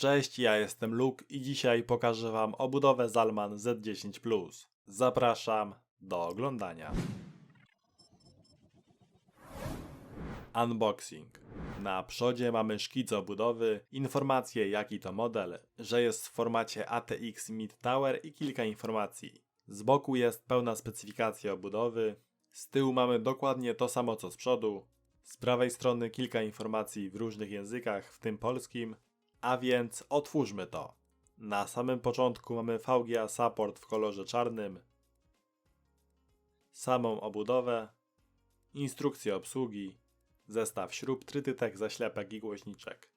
Cześć, ja jestem Luke i dzisiaj pokażę Wam obudowę Zalman Z10+. Zapraszam do oglądania. Unboxing. Na przodzie mamy szkic obudowy, informacje jaki to model, że jest w formacie ATX Mid Tower i kilka informacji. Z boku jest pełna specyfikacja obudowy, z tyłu mamy dokładnie to samo co z przodu, z prawej strony kilka informacji w różnych językach, w tym polskim, a więc otwórzmy to. Na samym początku mamy VGA Support w kolorze czarnym, samą obudowę, instrukcję obsługi, zestaw śrub, trytytek, zaślepek i głośniczek.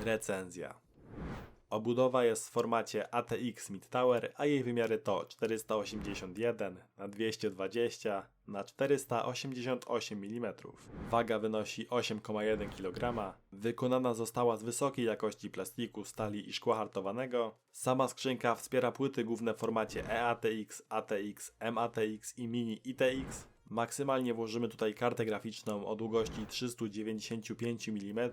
Recenzja. Obudowa jest w formacie ATX Mid Tower, a jej wymiary to 481 na 220 na 488 mm. Waga wynosi 8,1 kg. Wykonana została z wysokiej jakości plastiku, stali i szkła hartowanego. Sama skrzynka wspiera płyty główne w formacie EATX, ATX, MATX i Mini ITX. Maksymalnie włożymy tutaj kartę graficzną o długości 395 mm.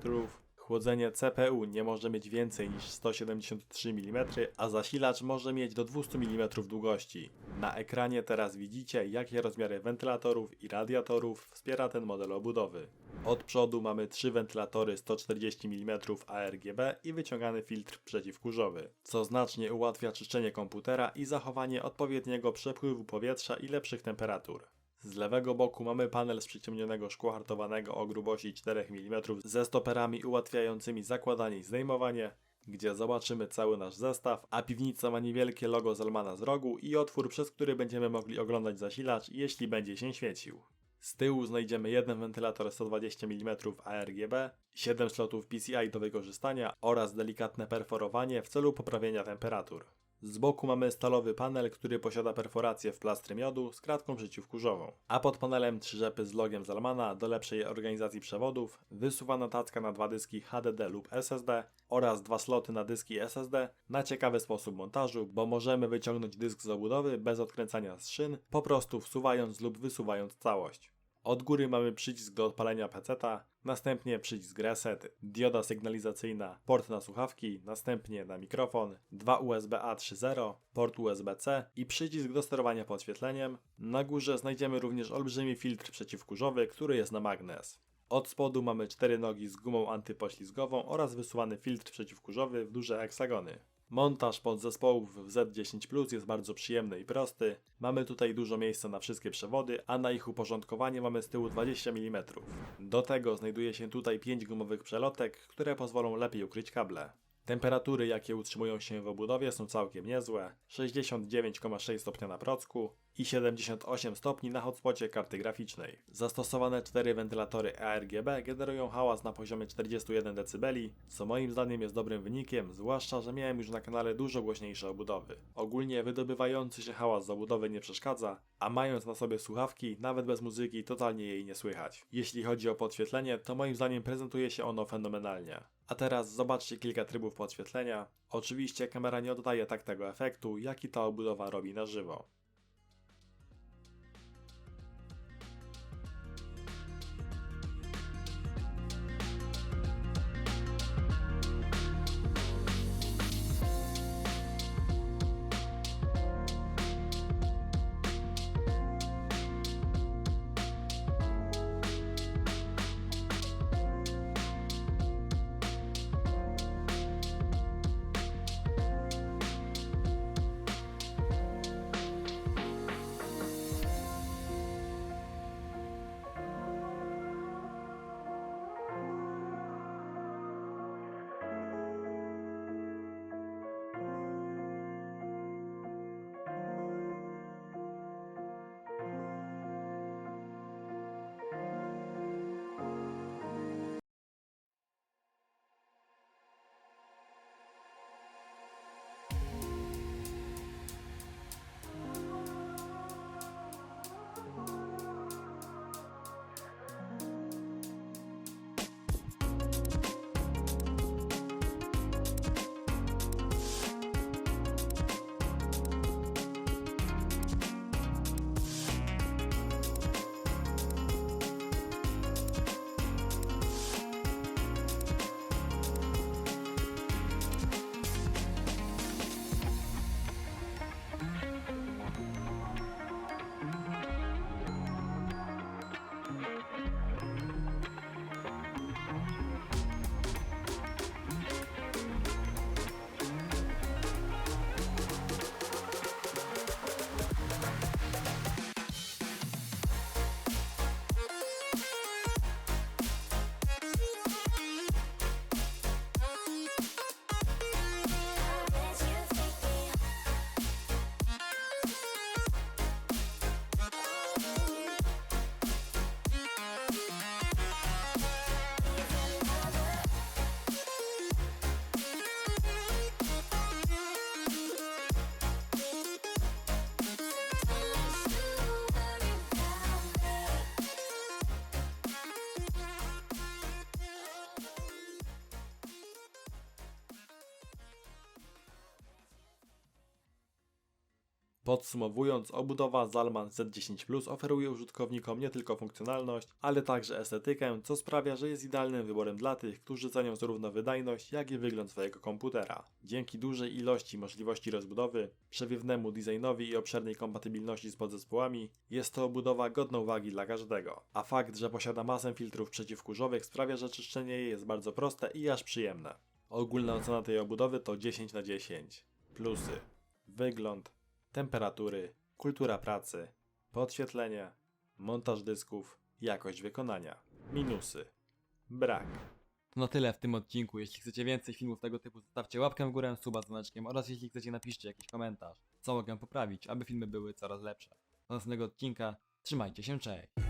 Chłodzenie CPU nie może mieć więcej niż 173 mm, a zasilacz może mieć do 200 mm długości. Na ekranie teraz widzicie, jakie rozmiary wentylatorów i radiatorów wspiera ten model obudowy. Od przodu mamy trzy wentylatory 140 mm ARGB i wyciągany filtr przeciwkurzowy, co znacznie ułatwia czyszczenie komputera i zachowanie odpowiedniego przepływu powietrza i lepszych temperatur. Z lewego boku mamy panel z przyciemnionego szkła hartowanego o grubości 4 mm ze stoperami ułatwiającymi zakładanie i zdejmowanie, gdzie zobaczymy cały nasz zestaw, a piwnica ma niewielkie logo Zalmana z rogu i otwór, przez który będziemy mogli oglądać zasilacz, jeśli będzie się świecił. Z tyłu znajdziemy jeden wentylator 120 mm ARGB, 7 slotów PCI do wykorzystania oraz delikatne perforowanie w celu poprawienia temperatur. Z boku mamy stalowy panel, który posiada perforację w plastry miodu z kratką przeciwkurzową, a pod panelem trzy rzepy z logiem Zalmana do lepszej organizacji przewodów, wysuwana tacka na dwa dyski HDD lub SSD oraz dwa sloty na dyski SSD na ciekawy sposób montażu, bo możemy wyciągnąć dysk z obudowy bez odkręcania z szyn, po prostu wsuwając lub wysuwając całość. Od góry mamy przycisk do odpalenia peceta, następnie przycisk reset, dioda sygnalizacyjna, port na słuchawki, następnie na mikrofon, dwa USB-A 3.0, port USB-C i przycisk do sterowania podświetleniem. Na górze znajdziemy również olbrzymi filtr przeciwkurzowy, który jest na magnes. Od spodu mamy cztery nogi z gumą antypoślizgową oraz wysuwany filtr przeciwkurzowy w duże heksagony. Montaż podzespołów w Z10 Plus jest bardzo przyjemny i prosty. Mamy tutaj dużo miejsca na wszystkie przewody, a na ich uporządkowanie mamy z tyłu 20 mm. Do tego znajduje się tutaj 5 gumowych przelotek, które pozwolą lepiej ukryć kable. Temperatury, jakie utrzymują się w obudowie są całkiem niezłe. 69,6 stopnia na procku i 78 stopni na hotspocie karty graficznej. Zastosowane cztery wentylatory ARGB generują hałas na poziomie 41 dB, co moim zdaniem jest dobrym wynikiem, zwłaszcza, że miałem już na kanale dużo głośniejsze obudowy. Ogólnie wydobywający się hałas z obudowy nie przeszkadza, a mając na sobie słuchawki, nawet bez muzyki, totalnie jej nie słychać. Jeśli chodzi o podświetlenie, to moim zdaniem prezentuje się ono fenomenalnie. A teraz zobaczcie kilka trybów podświetlenia. Oczywiście kamera nie oddaje tak tego efektu, jaki ta obudowa robi na żywo. Podsumowując, obudowa Zalman Z10 Plus oferuje użytkownikom nie tylko funkcjonalność, ale także estetykę, co sprawia, że jest idealnym wyborem dla tych, którzy cenią zarówno wydajność, jak i wygląd swojego komputera. Dzięki dużej ilości możliwości rozbudowy, przewiewnemu designowi i obszernej kompatybilności z podzespołami, jest to obudowa godna uwagi dla każdego. A fakt, że posiada masę filtrów przeciwkurzowych sprawia, że czyszczenie jej jest bardzo proste i aż przyjemne. Ogólna ocena tej obudowy to 10 na 10. Plusy. Wygląd, temperatury, kultura pracy, podświetlenie, montaż dysków, jakość wykonania. Minusy. Brak. To na tyle w tym odcinku. Jeśli chcecie więcej filmów tego typu, zostawcie łapkę w górę, suba z dzwoneczkiem oraz jeśli chcecie napiszcie jakiś komentarz, co mogę poprawić, aby filmy były coraz lepsze. Do następnego odcinka, trzymajcie się, cześć!